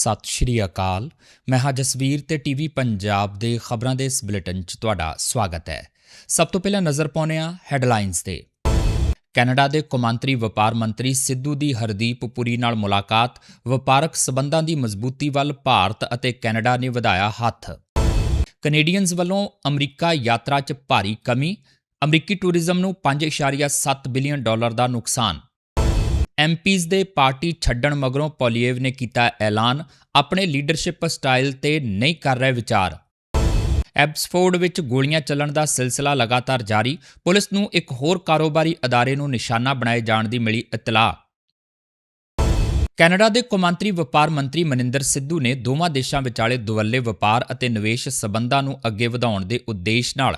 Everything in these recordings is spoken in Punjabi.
ਸਤਿ ਸ਼੍ਰੀ ਅਕਾਲ। ਮੈਂ ਹਾਂ ਜਸਵੀਰ ਤੇ ਟੀਵੀ ਪੰਜਾਬ ਦੇ ਖਬਰਾਂ ਦੇ ਇਸ ਬੁਲੇਟਿਨ 'ਚ ਤੁਹਾਡਾ ਸਵਾਗਤ ਹੈ। ਸਭ ਤੋਂ ਪਹਿਲਾਂ ਨਜ਼ਰ ਪਾਉਂਦੇ ਹਾਂ ਹੈਡਲਾਈਨਸ ਤੇ। ਕੈਨੇਡਾ ਦੇ ਕੌਮਾਂਤਰੀ ਵਪਾਰ ਮੰਤਰੀ ਸਿੱਧੂ ਦੀ ਹਰਦੀਪ ਪੁਰੀ ਨਾਲ ਮੁਲਾਕਾਤ, ਵਪਾਰਕ ਸਬੰਧਾਂ ਦੀ ਮਜ਼ਬੂਤੀ ਵੱਲ ਭਾਰਤ ਅਤੇ ਕੈਨੇਡਾ ਨੇ ਵਧਾਇਆ ਹੱਥ। ਕੈਨੇਡੀਅਨਜ਼ ਵੱਲੋਂ ਅਮਰੀਕਾ ਯਾਤਰਾ 'ਚ ਭਾਰੀ ਕਮੀ, ਅਮਰੀਕੀ ਟੂਰਿਜ਼ਮ ਨੂੰ 5.7 ਬਿਲੀਅਨ ਡਾਲਰ ਦਾ ਨੁਕਸਾਨ। ਐਮਪੀਜ਼ ਦੇ ਪਾਰਟੀ ਛੱਡਣ ਮਗਰੋਂ ਪੋਲੀਏਵ ਨੇ ਕੀਤਾ ਐਲਾਨ, ਆਪਣੇ ਲੀਡਰਸ਼ਿਪ ਸਟਾਈਲ ਤੇ ਨਹੀਂ ਕਰ ਰਹੇ ਵਿਚਾਰ। ਐਬਸਫੋਰਡ ਵਿੱਚ ਗੋਲੀਆਂ ਚੱਲਣ ਦਾ ਸਿਲਸਿਲਾ ਲਗਾਤਾਰ ਜਾਰੀ, ਪੁਲਿਸ ਨੂੰ ਇੱਕ ਹੋਰ ਕਾਰੋਬਾਰੀ ਅਦਾਰੇ ਨੂੰ ਨਿਸ਼ਾਨਾ ਬਣਾਏ ਜਾਣ ਦੀ ਮਿਲੀ ਇਤਲਾਹ। ਕੈਨੇਡਾ ਦੇ ਕੌਮਾਂਤਰੀ ਵਪਾਰ ਮੰਤਰੀ ਮਨਿੰਦਰ ਸਿੱਧੂ ਨੇ ਦੋਵਾਂ ਦੇਸ਼ਾਂ ਵਿਚਾਲੇ ਦੁਵੱਲੇ ਵਪਾਰ ਅਤੇ ਨਿਵੇਸ਼ ਸਬੰਧਾਂ ਨੂੰ ਅੱਗੇ ਵਧਾਉਣ ਦੇ ਉਦੇਸ਼ ਨਾਲ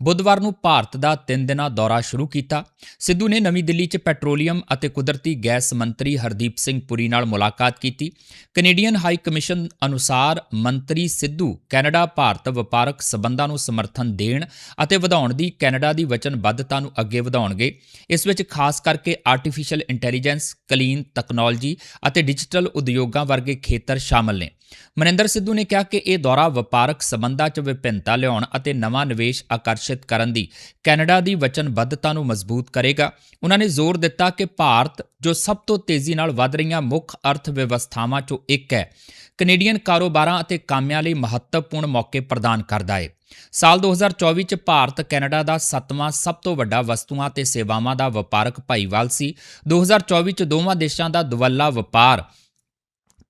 ਬੁੱਧਵਾਰ ਨੂੰ ਭਾਰਤ ਦਾ 3 ਦਿਨਾਂ ਦੌਰਾ ਸ਼ੁਰੂ ਕੀਤਾ। ਸਿੱਧੂ ਨੇ ਨਵੀਂ ਦਿੱਲੀ 'ਚ ਪੈਟਰੋਲੀਅਮ ਅਤੇ ਕੁਦਰਤੀ ਗੈਸ ਮੰਤਰੀ ਹਰਦੀਪ ਸਿੰਘ ਪੁਰੀ ਨਾਲ ਮੁਲਾਕਾਤ ਕੀਤੀ। ਕੈਨੇਡੀਅਨ ਹਾਈ ਕਮਿਸ਼ਨ ਅਨੁਸਾਰ ਮੰਤਰੀ ਸਿੱਧੂ ਕੈਨੇਡਾ, ਭਾਰਤ ਵਪਾਰਕ ਸਬੰਧਾਂ ਨੂੰ ਸਮਰਥਨ ਦੇਣ ਅਤੇ ਵਧਾਉਣ ਦੀ ਕੈਨੇਡਾ ਦੀ ਵਚਨਬੱਧਤਾ ਨੂੰ ਅੱਗੇ ਵਧਾਉਣਗੇ। ਇਸ ਵਿੱਚ ਖਾਸ ਕਰਕੇ ਆਰਟੀਫੀਸ਼ੀਅਲ ਇੰਟੈਲੀਜੈਂਸ, ਕਲੀਨ ਟੈਕਨੋਲੋਜੀ ਅਤੇ ਡਿਜੀਟਲ ਉਦਯੋਗਾਂ ਵਰਗੇ ਖੇਤਰ ਸ਼ਾਮਲ ਨੇ। ਮਨਿੰਦਰ ਸਿੱਧੂ ਨੇ ਕਿਹਾ ਕਿ ਇਹ ਦੌਰਾ ਵਪਾਰਕ ਸਬੰਧਾਂ 'ਚ ਵਿਭਿੰਨਤਾ ਲਿਆਉਣ ਅਤੇ ਨਵਾਂ ਨਿਵੇਸ਼ ਆਕਰਸ਼ਿਤ ਕਰਨ ਦੀ ਕੈਨੇਡਾ ਦੀ ਵਚਨਬੱਧਤਾ ਨੂੰ ਮਜ਼ਬੂਤ ਕਰੇਗਾ। ਉਹਨਾਂ ਨੇ ਜ਼ੋਰ ਦਿੱਤਾ ਕਿ ਭਾਰਤ, ਜੋ ਸਭ ਤੋਂ ਤੇਜ਼ੀ ਨਾਲ ਵਧ ਰਹੀਆਂ ਮੁੱਖ ਅਰਥ ਵਿਵਸਥਾਵਾਂ 'ਚੋਂ ਇੱਕ ਹੈ, ਕੈਨੇਡੀਅਨ ਕਾਰੋਬਾਰਾਂ ਅਤੇ ਕਾਮਿਆਂ ਲਈ ਮਹੱਤਵਪੂਰਨ ਮੌਕੇ ਪ੍ਰਦਾਨ ਕਰਦਾ ਹੈ ਸਾਲ 2024 ਚ ਭਾਰਤ ਕੈਨੇਡਾ ਦਾ ਸੱਤਵਾਂ ਸਭ ਤੋਂ ਵੱਡਾ ਵਸਤੂਆਂ ਤੇ ਸੇਵਾਵਾਂ ਦਾ ਵਪਾਰਕ ਭਾਈਵਾਲ ਸੀ। 2024 ਚ ਦੋਵਾਂ ਦੇਸ਼ਾਂ ਦਾ ਦੁਵੱਲਾ ਵਪਾਰ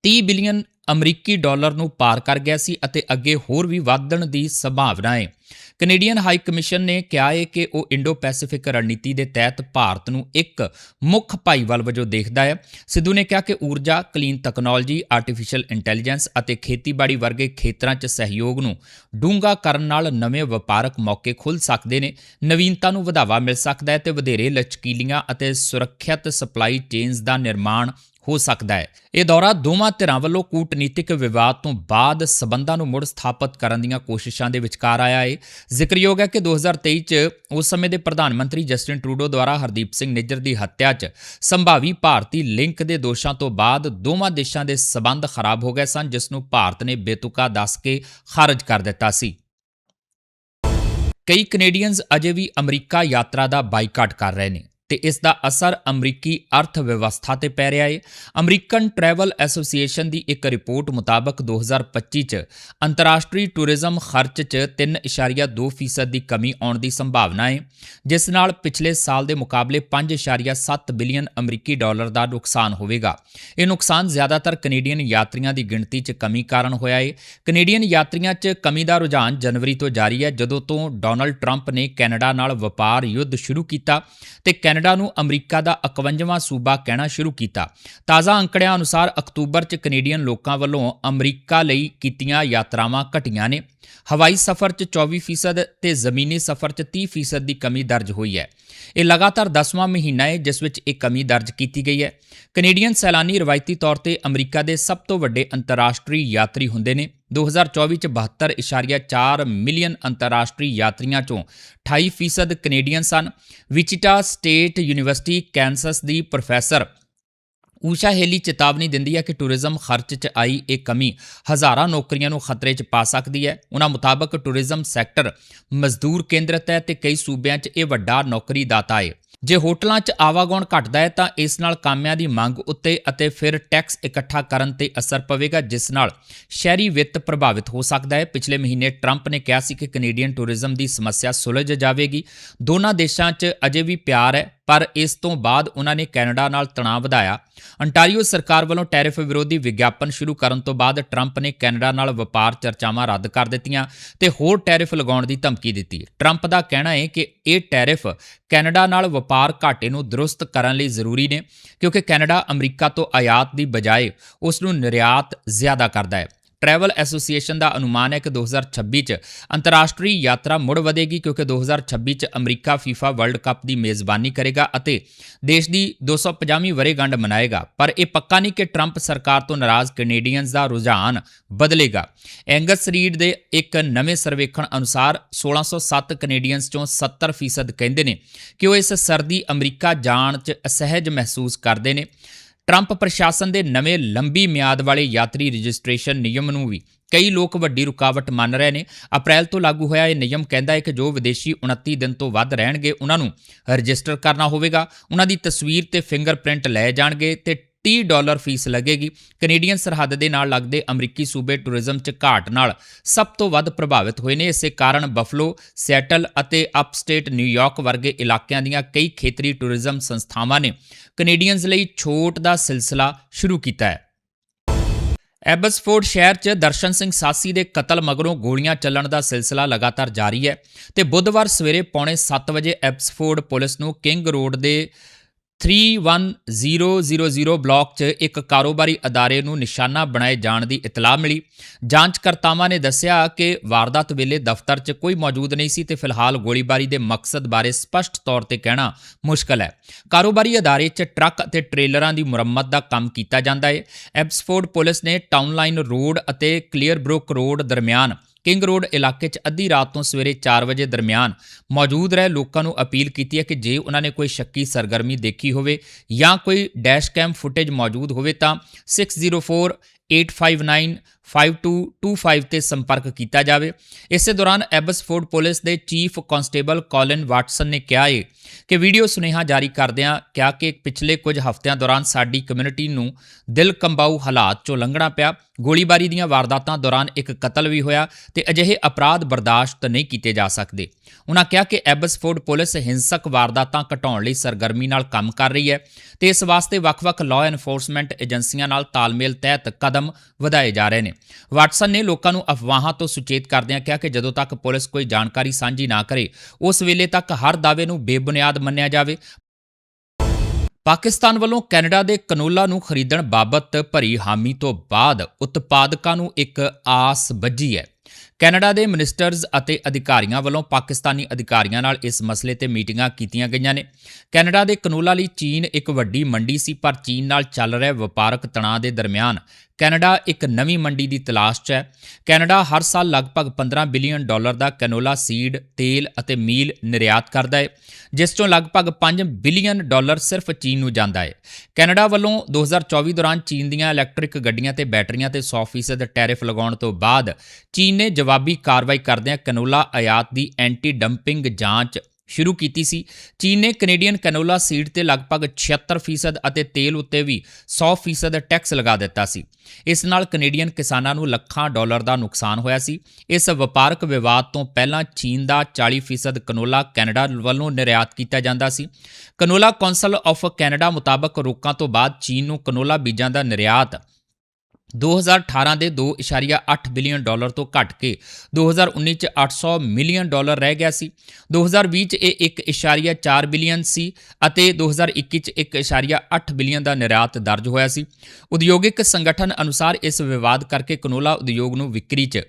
30 ਬਿਲੀਅਨ ਅਮਰੀਕੀ ਡਾਲਰ ਨੂੰ ਪਾਰ ਕਰ ਗਿਆ ਸੀ ਅਤੇ ਅੱਗੇ ਹੋਰ ਵੀ ਵਧਣ ਦੀ ਸੰਭਾਵਨਾ ਹੈ ਕੈਨੇਡੀਅਨ ਹਾਈ ਕਮਿਸ਼ਨ ਨੇ ਕਿਹਾ ਹੈ ਕਿ ਉਹ ਇੰਡੋ ਪੈਸੀਫਿਕ ਰਣਨੀਤੀ ਦੇ ਤਹਿਤ ਭਾਰਤ ਨੂੰ ਇੱਕ ਮੁੱਖ ਭਾਈਵਾਲ ਵਜੋਂ ਦੇਖਦਾ ਹੈ। ਸਿੱਧੂ ਨੇ ਕਿਹਾ ਕਿ ਊਰਜਾ, ਕਲੀਨ ਟੈਕਨੋਲੋਜੀ ਆਰਟੀਫੀਸ਼ੀਅਲ ਇੰਟੈਲੀਜੈਂਸ ਅਤੇ ਖੇਤੀਬਾੜੀ ਵਰਗੇ ਖੇਤਰਾਂ 'ਚ ਸਹਿਯੋਗ ਨੂੰ ਡੂੰਘਾ ਕਰਨ ਨਾਲ ਨਵੇਂ ਵਪਾਰਕ ਮੌਕੇ ਖੁੱਲ ਸਕਦੇ ਨੇ। ਨਵੀਨਤਾ ਨੂੰ ਵਧਾਵਾ ਮਿਲ ਸਕਦਾ ਹੈ ਤੇ ਵਧੇਰੇ ਲਚਕੀਲੀਆਂ ਅਤੇ ਸੁਰੱਖਿਅਤ ਸਪਲਾਈ ਚੇਨਸ ਦਾ ਨਿਰਮਾਣ ਹੋ ਸਕਦਾ ਹੈ। ਇਹ ਦੌਰਾ ਦੋਵਾਂ ਧਿਰਾਂ ਵੱਲੋਂ ਕੂਟਨੀਤਿਕ ਵਿਵਾਦ ਤੋਂ ਬਾਅਦ ਸਬੰਧਾਂ ਨੂੰ ਮੁੜ ਸਥਾਪਿਤ ਕਰਨ ਦੀਆਂ ਕੋਸ਼ਿਸ਼ਾਂ ਦੇ ਵਿਚਕਾਰ ਆਇਆ ਹੈ ਜ਼ਿਕਰਯੋਗ ਹੈ ਕਿ 2023 ਚ ਉਸ ਸਮੇਂ ਦੇ ਪ੍ਰਧਾਨ ਮੰਤਰੀ ਜਸਟਿਨ ਟਰੂਡੋ ਦੁਆਰਾ ਹਰਦੀਪ ਸਿੰਘ ਨਿੱਜਰ ਦੀ ਹੱਤਿਆ 'ਚ ਸੰਭਾਵੀ ਭਾਰਤੀ ਲਿੰਕ ਦੇ ਦੋਸ਼ਾਂ ਤੋਂ ਬਾਅਦ ਦੋਵਾਂ ਦੇਸ਼ਾਂ ਦੇ ਸਬੰਧ ਖਰਾਬ ਹੋ ਗਏ ਸਨ, ਜਿਸ ਨੂੰ ਭਾਰਤ ਨੇ ਬੇਤੁਕਾ ਦੱਸ ਕੇ ਖਾਰਜ ਕਰ ਦਿੱਤਾ ਸੀ। ਕਈ ਕੈਨੇਡੀਅਨਜ਼ ਅਜੇ ਵੀ ਅਮਰੀਕਾ ਯਾਤਰਾ ਦਾ ਬਾਈਕਾਟ ਕਰ ਰਹੇ ਨੇ। ਤੇ ਇਸ ਦਾ ਅਸਰ ਅਮਰੀਕੀ ਅਰਥ ਵਿਵਸਥਾ ਤੇ ਪੈ ਰਿਹਾ ਹੈ ਅਮਰੀਕਨ ਟਰੈਵਲ ਐਸੋਸੀਏਸ਼ਨ ਦੀ ਇੱਕ ਰਿਪੋਰਟ ਮੁਤਾਬਕ 2025 ਚ ਅੰਤਰਰਾਸ਼ਟਰੀ ਟੂਰਿਜ਼ਮ ਖਰਚ 'ਚ 3.2% ਦੀ ਕਮੀ ਆਉਣ ਦੀ ਸੰਭਾਵਨਾ ਹੈ ਜਿਸ ਨਾਲ ਪਿਛਲੇ ਸਾਲ ਦੇ ਮੁਕਾਬਲੇ 5.7 ਬਿਲੀਅਨ ਅਮਰੀਕੀ ਡਾਲਰ ਦਾ ਨੁਕਸਾਨ ਹੋਵੇਗਾ। ਇਹ ਨੁਕਸਾਨ ਜ਼ਿਆਦਾਤਰ ਕੈਨੇਡੀਅਨ ਯਾਤਰੀਆਂ ਦੀ ਗਿਣਤੀ 'ਚ ਕਮੀ ਕਾਰਨ ਹੋਇਆ ਹੈ ਕੈਨੇਡੀਅਨ ਯਾਤਰੀਆਂ 'ਚ ਕਮੀ ਦਾ ਰੁਝਾਨ ਜਨਵਰੀ ਤੋਂ ਜਾਰੀ ਹੈ, ਜਦੋਂ ਤੋਂ ਡੋਨਲਡ ਟਰੰਪ ਨੇ ਕੈਨੇਡਾ ਨਾਲ ਵਪਾਰ ਯੁੱਧ ਸ਼ੁਰੂ ਕੀਤਾ ਤੇ ਕੈਨੇਡਾ ਨੂੰ ਅਮਰੀਕਾ ਦਾ 51ਵਾਂ ਸੂਬਾ ਕਹਿਣਾ ਸ਼ੁਰੂ ਕੀਤਾ। ਤਾਜ਼ਾ ਅੰਕੜਿਆਂ ਅਨੁਸਾਰ ਅਕਤੂਬਰ 'ਚ ਕੈਨੇਡੀਅਨ ਲੋਕਾਂ ਵੱਲੋਂ ਅਮਰੀਕਾ ਲਈ ਕੀਤੀਆਂ ਯਾਤਰਾਵਾਂ ਘਟੀਆਂ ਨੇ। ਹਵਾਈ ਸਫ਼ਰ 'ਚ 24% ਤੇ ਜ਼ਮੀਨੀ ਸਫ਼ਰ 'ਚ 30% ਦੀ ਕਮੀ ਦਰਜ ਹੋਈ ਹੈ। ਇਹ ਲਗਾਤਾਰ 10ਵਾਂ ਮਹੀਨਾ ਹੈ, ਜਿਸ ਵਿੱਚ ਇਹ ਕਮੀ ਦਰਜ ਕੀਤੀ ਗਈ ਹੈ। ਕੈਨੇਡੀਅਨ ਸੈਲਾਨੀ ਰਵਾਇਤੀ ਤੌਰ ਤੇ ਅਮਰੀਕਾ ਦੇ ਸਭ ਤੋਂ ਵੱਡੇ ਅੰਤਰਰਾਸ਼ਟਰੀ ਯਾਤਰੀ ਹੁੰਦੇ ਨੇ। 2024 ਚ 72.4 ਮਿਲੀਅਨ ਅੰਤਰਰਾਸ਼ਟਰੀ ਯਾਤਰੀਆਂ ਚੋਂ 28% ਕੈਨੇਡੀਅਨ ਸਨ। ਵਿਚਿਟਾ ਸਟੇਟ ਯੂਨੀਵਰਸਿਟੀ ਕੈਂਸਸ ਦੀ ਪ੍ਰੋਫੈਸਰ ਊਸ਼ਾ ਹੈਲੀ ਚੇਤਾਵਨੀ ਦਿੰਦੀ ਹੈ ਕਿ ਟੂਰਿਜ਼ਮ ਖਰਚ 'ਚ ਆਈ ਇਹ ਕਮੀ ਹਜ਼ਾਰਾਂ ਨੌਕਰੀਆਂ ਨੂੰ ਖਤਰੇ 'ਚ ਪਾ ਸਕਦੀ ਹੈ। ਉਹਨਾਂ ਮੁਤਾਬਕ ਟੂਰਿਜ਼ਮ ਸੈਕਟਰ ਮਜ਼ਦੂਰ ਕੇਂਦਰਿਤ ਹੈ ਤੇ ਕਈ ਸੂਬਿਆਂ 'ਚ ਇਹ ਵੱਡਾ ਨੌਕਰੀ ਦਾਤਾ ਹੈ। ਜੇ ਹੋਟਲਾਂ 'ਚ ਆਵਾਗੁਣ ਘਟਦਾ ਹੈ ਤਾਂ ਇਸ ਨਾਲ ਕਾਮਿਆਂ ਦੀ ਮੰਗ ਉੱਤੇ ਅਤੇ ਫਿਰ ਟੈਕਸ ਇਕੱਠਾ ਕਰਨ ਤੇ ਅਸਰ ਪਵੇਗਾ, ਜਿਸ ਨਾਲ ਸ਼ਹਿਰੀ ਵਿੱਤ ਪ੍ਰਭਾਵਿਤ ਹੋ ਸਕਦਾ ਹੈ। ਪਿਛਲੇ ਮਹੀਨੇ ਟਰੰਪ ਨੇ ਕਿਹਾ ਸੀ ਕਿ ਕੈਨੇਡੀਅਨ ਟੂਰਿਜ਼ਮ ਦੀ ਸਮੱਸਿਆ ਸੁਲਝ ਜਾਵੇਗੀ। ਦੋਨਾਂ ਦੇਸ਼ਾਂ 'ਚ ਅਜੇ ਵੀ ਪਿਆਰ ਹੈ। ਪਰ ਇਸ ਤੋਂ ਬਾਅਦ ਉਹਨਾਂ ਨੇ ਕੈਨੇਡਾ ਨਾਲ ਤਣਾਅ ਵਧਾਇਆ। ਅੰਟਾਰੀਓ ਸਰਕਾਰ ਵੱਲੋਂ ਟੈਰਿਫ ਵਿਰੋਧੀ ਵਿਗਿਆਪਨ ਸ਼ੁਰੂ ਕਰਨ ਤੋਂ ਬਾਅਦ ਟਰੰਪ ਨੇ ਕੈਨੇਡਾ ਨਾਲ ਵਪਾਰ ਚਰਚਾਵਾਂ ਰੱਦ ਕਰ ਦਿੱਤੀਆਂ ਤੇ ਹੋਰ ਟੈਰਿਫ ਲਗਾਉਣ ਦੀ ਧਮਕੀ ਦਿੱਤੀ। ਟਰੰਪ ਦਾ ਕਹਿਣਾ ਹੈ ਕਿ ਇਹ ਟੈਰਿਫ ਕੈਨੇਡਾ ਨਾਲ ਵਪਾਰ ਘਾਟੇ ਨੂੰ ਦਰੁਸਤ ਕਰਨ ਲਈ ਜ਼ਰੂਰੀ ਨੇ, ਕਿਉਂਕਿ ਕੈਨੇਡਾ ਅਮਰੀਕਾ ਤੋਂ ਆਯਾਤ ਦੀ ਬਜਾਏ ਉਸ ਨੂੰ ਨਿਰਯਾਤ ਜ਼ਿਆਦਾ ਕਰਦਾ ਹੈ। ਟਰੈਵਲ ਐਸੋਸੀਏਸ਼ਨ ਦਾ ਅਨੁਮਾਨ ਹੈ ਕਿ 2026 ਚ ਅੰਤਰਰਾਸ਼ਟਰੀ ਯਾਤਰਾ ਮੁੜ ਵਧੇਗੀ ਕਿਉਂਕਿ 2026 ਚ ਅਮਰੀਕਾ ਫੀਫਾ ਵਰਲਡ ਕੱਪ ਦੀ ਮੇਜ਼ਬਾਨੀ ਕਰੇਗਾ ਅਤੇ ਦੇਸ਼ ਦੀ 250ਵੀਂ ਵਰੇਗੰਢ ਮਨਾਏਗਾ। ਪਰ ਇਹ ਪੱਕਾ ਨਹੀਂ ਕਿ ਟਰੰਪ ਸਰਕਾਰ ਤੋਂ ਨਾਰਾਜ਼ ਕੈਨੇਡੀਅਨਜ਼ ਦਾ ਰੁਝਾਨ ਬਦਲੇਗਾ। ਐਂਗਸ ਰੀਡ ਦੇ ਇੱਕ ਨਵੇਂ ਸਰਵੇਖਣ ਅਨੁਸਾਰ 1607 ਕੈਨੇਡੀਅਨਸ ਚੋਂ 70% ਕਹਿੰਦੇ ਨੇ ਕਿ ਉਹ ਇਸ ਸਰਦੀ ਅਮਰੀਕਾ ਜਾਣ 'ਚ ਅਸਹਿਜ ਮਹਿਸੂਸ ਕਰਦੇ ਨੇ। ਟਰੰਪ ਪ੍ਰਸ਼ਾਸਨ ਦੇ ਨਵੇਂ ਲੰਬੀ ਮਿਆਦ ਵਾਲੇ ਯਾਤਰੀ ਰਜਿਸਟ੍ਰੇਸ਼ਨ ਨਿਯਮ ਨੂੰ ਵੀ ਕਈ ਲੋਕ ਵੱਡੀ ਰੁਕਾਵਟ ਮੰਨ ਰਹੇ ਨੇ। ਅਪ੍ਰੈਲ ਤੋਂ ਲਾਗੂ ਹੋਇਆ ਇਹ ਨਿਯਮ ਕਹਿੰਦਾ ਹੈ ਕਿ ਜੋ ਵਿਦੇਸ਼ੀ 29 ਦਿਨ ਤੋਂ ਵੱਧ ਰਹਿਣਗੇ ਉਹਨਾਂ ਨੂੰ ਰਜਿਸਟਰ ਕਰਨਾ ਹੋਵੇਗਾ। ਉਹਨਾਂ ਦੀ ਤਸਵੀਰ ਤੇ ਫਿੰਗਰਪ੍ਰਿੰਟ ਲਏ ਜਾਣਗੇ ਤੇ 30 ਡਾਲਰ ਫੀਸ ਲੱਗੇਗੀ। ਕੈਨੇਡੀਅਨ ਸਰਹੱਦ ਦੇ ਨਾਲ ਲੱਗਦੇ ਅਮਰੀਕੀ ਸੂਬੇ ਟੂਰਿਜ਼ਮ 'ਚ ਘਾਟ ਨਾਲ ਸਭ ਤੋਂ ਵੱਧ ਪ੍ਰਭਾਵਿਤ ਹੋਏ ਨੇ। ਇਸੇ ਕਾਰਨ ਬਫਲੋ, ਸੈਟਲ ਅਤੇ ਅਪਸਟੇਟ ਨਿਊਯਾਰਕ ਵਰਗੇ ਇਲਾਕਿਆਂ ਦੀਆਂ ਕਈ ਖੇਤਰੀ ਟੂਰਿਜ਼ਮ ਸੰਸਥਾਵਾਂ ਨੇ ਕੈਨੇਡੀਅਨਜ਼ ਲਈ ਛੋਟ ਦਾ ਸਿਲਸਿਲਾ ਸ਼ੁਰੂ ਕੀਤਾ ਹੈ। ਐਬਸਫੋਰਡ ਸ਼ਹਿਰ 'ਚ ਦਰਸ਼ਨ ਸਿੰਘ ਸਾਸੀ ਦੇ ਕਤਲ ਮਗਰੋਂ ਗੋਲੀਆਂ ਚੱਲਣ ਦਾ ਸਿਲਸਿਲਾ ਲਗਾਤਾਰ ਜਾਰੀ ਹੈ ਤੇ ਬੁੱਧਵਾਰ ਸਵੇਰੇ ਪੌਣੇ 7 ਵਜੇ ਐਬਸਫੋਰਡ ਪੁਲਿਸ ਨੂੰ ਕਿੰਗ ਰੋਡ ਦੇ 31000 ਬਲਾਕ 'ਚ ਇੱਕ ਕਾਰੋਬਾਰੀ ਅਦਾਰੇ ਨੂੰ ਨਿਸ਼ਾਨਾ ਬਣਾਏ ਜਾਣ ਦੀ ਇਤਲਾਹ ਮਿਲੀ। ਜਾਂਚਕਰਤਾਵਾਂ ਨੇ ਦੱਸਿਆ ਕਿ ਵਾਰਦਾਤ ਵੇਲੇ ਦਫ਼ਤਰ 'ਚ ਕੋਈ ਮੌਜੂਦ ਨਹੀਂ ਸੀ ਤੇ ਫਿਲਹਾਲ ਗੋਲੀਬਾਰੀ ਦੇ ਮਕਸਦ ਬਾਰੇ ਸਪਸ਼ਟ ਤੌਰ ਤੇ ਕਹਿਣਾ ਮੁਸ਼ਕਲ ਹੈ। ਕਾਰੋਬਾਰੀ ਅਦਾਰੇ 'ਚ ਟਰੱਕ ਅਤੇ ਟ੍ਰੇਲਰਾਂ ਦੀ ਮੁਰੰਮਤ ਦਾ ਕੰਮ ਕੀਤਾ ਜਾਂਦਾ ਹੈ। ਐਬਸਫੋਰਡ ਪੁਲਿਸ ਨੇ ਟਾਊਨ ਲਾਈਨ ਰੋਡ ਅਤੇ ਕਲੀਅਰ ਕਲੀਅਰਬਰੁਕ ਰੋਡ ਦਰਮਿਆਨ ਕਿੰਗ ਰੋਡ ਇਲਾਕੇ 'ਚ ਅੱਧੀ ਰਾਤ ਤੋਂ ਸਵੇਰੇ 4 ਵਜੇ ਦਰਮਿਆਨ ਮੌਜੂਦ ਰਹੇ ਲੋਕਾਂ ਨੂੰ ਅਪੀਲ ਕੀਤੀ ਹੈ ਕਿ ਜੇ ਉਹਨਾਂ ਨੇ ਕੋਈ ਸ਼ੱਕੀ ਸਰਗਰਮੀ ਦੇਖੀ ਹੋਵੇ ਜਾਂ ਕੋਈ ਡੈਸ਼ ਕੈਮ ਫੁਟੇਜ ਮੌਜੂਦ ਹੋਵੇ ਤਾਂ 604 859 5225 ਤੇ ਸੰਪਰਕ ਕੀਤਾ ਜਾਵੇ। ਇਸੇ ਦੌਰਾਨ ਐਬਸਫੋਰਡ ਪੁਲਿਸ ਦੇ ਚੀਫ ਕਾਂਸਟੇਬਲ ਕੋਲਿਨ ਵਾਟਸਨ ਨੇ ਕਿਹਾ ਹੈ ਕਿ ਵੀਡੀਓ ਸੁਨੇਹਾ ਜਾਰੀ ਕਰਦਿਆਂ ਕਿਹਾ ਕਿ ਪਿਛਲੇ ਕੁਝ ਹਫ਼ਤਿਆਂ ਦੌਰਾਨ ਸਾਡੀ ਕਮਿਊਨਿਟੀ ਨੂੰ ਦਿਲ ਕੰਬਾਊ ਹਾਲਾਤ ਚੋਂ ਲੰਘਣਾ ਪਿਆ। ਗੋਲੀਬਾਰੀ ਦੀਆਂ ਵਾਰਦਾਤਾਂ ਦੌਰਾਨ ਇੱਕ ਕਤਲ ਵੀ ਹੋਇਆ ਤੇ ਅਜਿਹੇ ਅਪਰਾਧ ਬਰਦਾਸ਼ਤ ਨਹੀਂ ਕੀਤੇ ਜਾ ਸਕਦੇ। ਉਹਨਾਂ ਕਿਹਾ ਕਿ ਐਬਸਫੋਰਡ ਪੁਲਿਸ ਹਿੰਸਕ ਵਾਰਦਾਤਾਂ ਘਟਾਉਣ ਲਈ ਸਰਗਰਮੀ ਨਾਲ ਕੰਮ ਕਰ ਰਹੀ ਹੈ ਤੇ ਇਸ ਵਾਸਤੇ ਵੱਖ-ਵੱਖ ਲਾਅ ਐਨਫੋਰਸਮੈਂਟ ਏਜੰਸੀਆਂ ਨਾਲ ਤਾਲਮੇਲ ਤਹਿਤ ਕਦਮ ਵਧਾਏ ਜਾ ਰਹੇ ਨੇ। ਵਾਟਸਨ ਨੇ ਲੋਕਾਂ ਨੂੰ ਅਫਵਾਹਾਂ ਤੋਂ ਸੁਚੇਤ ਕਰਦਿਆਂ ਕਿਹਾ ਕਿ ਜਦੋਂ ਤੱਕ ਪੁਲਿਸ ਕੋਈ ਜਾਣਕਾਰੀ ਸਾਂਝੀ ਨਾ ਕਰੇ, ਉਸ ਵੇਲੇ ਤੱਕ ਹਰ ਦਾਅਵੇ ਨੂੰ ਬੇਬੁਨਿਆਦ ਮੰਨਿਆ ਜਾਵੇ। ਪਾਕਿਸਤਾਨ ਵੱਲੋਂ ਕੈਨੇਡਾ ਦੇ ਕਨੋਲਾ ਨੂੰ ਖਰੀਦਣ ਬਾਬਤ ਭਰੀ ਹਾਮੀ ਤੋਂ ਬਾਅਦ ਉਤਪਾਦਕਾਂ ਨੂੰ ਇੱਕ ਆਸ ਵੱਜੀ ਹੈ। ਕੈਨੇਡਾ ਦੇ ਮਿਨਿਸਟਰਜ਼ ਅਤੇ ਅਧਿਕਾਰੀਆਂ ਵੱਲੋਂ ਪਾਕਿਸਤਾਨੀ ਅਧਿਕਾਰੀਆਂ ਨਾਲ ਇਸ ਮਸਲੇ ਤੇ ਮੀਟਿੰਗਾਂ ਕੀਤੀਆਂ ਗਈਆਂ ਨੇ। ਕੈਨੇਡਾ ਦੇ ਕਨੋਲਾ ਲਈ ਚੀਨ ਇੱਕ ਵੱਡੀ ਮੰਡੀ ਸੀ, ਪਰ ਚੀਨ ਨਾਲ ਚੱਲ ਰਹੇ ਵਪਾਰਕ ਤਣਾਅ ਦੇ ਦਰਮਿਆਨ ਕੈਨੇਡਾ ਇੱਕ ਨਵੀਂ ਮੰਡੀ ਦੀ ਤਲਾਸ਼ 'ਚ ਹੈ। ਕੈਨੇਡਾ ਹਰ ਸਾਲ ਲਗਭਗ 15 ਬਿਲੀਅਨ ਡਾਲਰ ਦਾ ਕੈਨੋਲਾ ਸੀਡ, ਤੇਲ ਅਤੇ ਮੀਲ ਨਿਰਯਾਤ ਕਰਦਾ ਹੈ, ਜਿਸ ਚੋਂ ਲਗਭਗ 5 ਬਿਲੀਅਨ ਡਾਲਰ ਸਿਰਫ ਚੀਨ ਨੂੰ ਜਾਂਦਾ ਹੈ। ਕੈਨੇਡਾ ਵੱਲੋਂ 2024 ਦੌਰਾਨ ਚੀਨ ਦੀਆਂ ਇਲੈਕਟ੍ਰਿਕ ਗੱਡੀਆਂ ਤੇ ਬੈਟਰੀਆਂ ਤੇ 100% ਟੈਰਿਫ ਲਗਾਉਣ ਤੋਂ ਬਾਅਦ ਚੀਨ ਨੇ ਜਵਾਬੀ ਕਾਰਵਾਈ ਕਰਦਿਆਂ ਕੈਨੋਲਾ ਆਯਾਤ ਦੀ ਐਂਟੀ ਡੰਪਿੰਗ ਜਾਂਚ ਸ਼ੁਰੂ ਕੀਤੀ ਸੀ। ਚੀਨ ਨੇ ਕੈਨੇਡੀਅਨ ਕੈਨੋਲਾ ਸੀਡ ਤੇ ਲਗਭਗ 76% ਅਤੇ ਤੇਲ ਉੱਤੇ ਵੀ 100% ਟੈਕਸ ਲਗਾ ਦਿੱਤਾ ਸੀ। ਇਸ ਨਾਲ ਕੈਨੇਡੀਅਨ ਕਿਸਾਨਾਂ ਨੂੰ ਲੱਖਾਂ ਡਾਲਰ ਦਾ ਨੁਕਸਾਨ ਹੋਇਆ ਸੀ। ਇਸ ਵਪਾਰਕ ਵਿਵਾਦ ਤੋਂ ਪਹਿਲਾਂ ਚੀਨ ਦਾ 40% ਕੈਨੋਲਾ ਕੈਨੇਡਾ ਵੱਲੋਂ ਨਿਰਯਾਤ ਕੀਤਾ ਜਾਂਦਾ ਸੀ। ਕੈਨੋਲਾ ਕੌਂਸਲ ਆਫ ਕੈਨੇਡਾ ਮੁਤਾਬਕ ਰੋਕਾਂ ਤੋਂ ਬਾਅਦ ਚੀਨ ਨੂੰ ਕੈਨੋਲਾ ਬੀਜਾਂ ਦਾ ਨਿਰਯਾਤ 2018 ਦੇ 2.8 ਬਿਲੀਅਨ ਡਾਲਰ ਤੋਂ ਘਟ ਕੇ 2019 ਚ 800 ਮਿਲੀਅਨ ਡਾਲਰ ਰਹਿ ਗਿਆ ਸੀ। 2020 ਚ ਇਹ 1.4 ਬਿਲੀਅਨ ਸੀ ਅਤੇ 2021 ਚ 1.8 ਬਿਲੀਅਨ ਦਾ ਨਿਰਯਾਤ ਦਰਜ ਹੋਇਆ ਸੀ। ਉਦਯੋਗਿਕ ਸੰਗਠਨ ਅਨੁਸਾਰ ਇਸ ਵਿਵਾਦ ਕਰਕੇ ਕਨੋਲਾ ਉਦਯੋਗ ਨੂੰ ਵਿਕਰੀ 'ਚ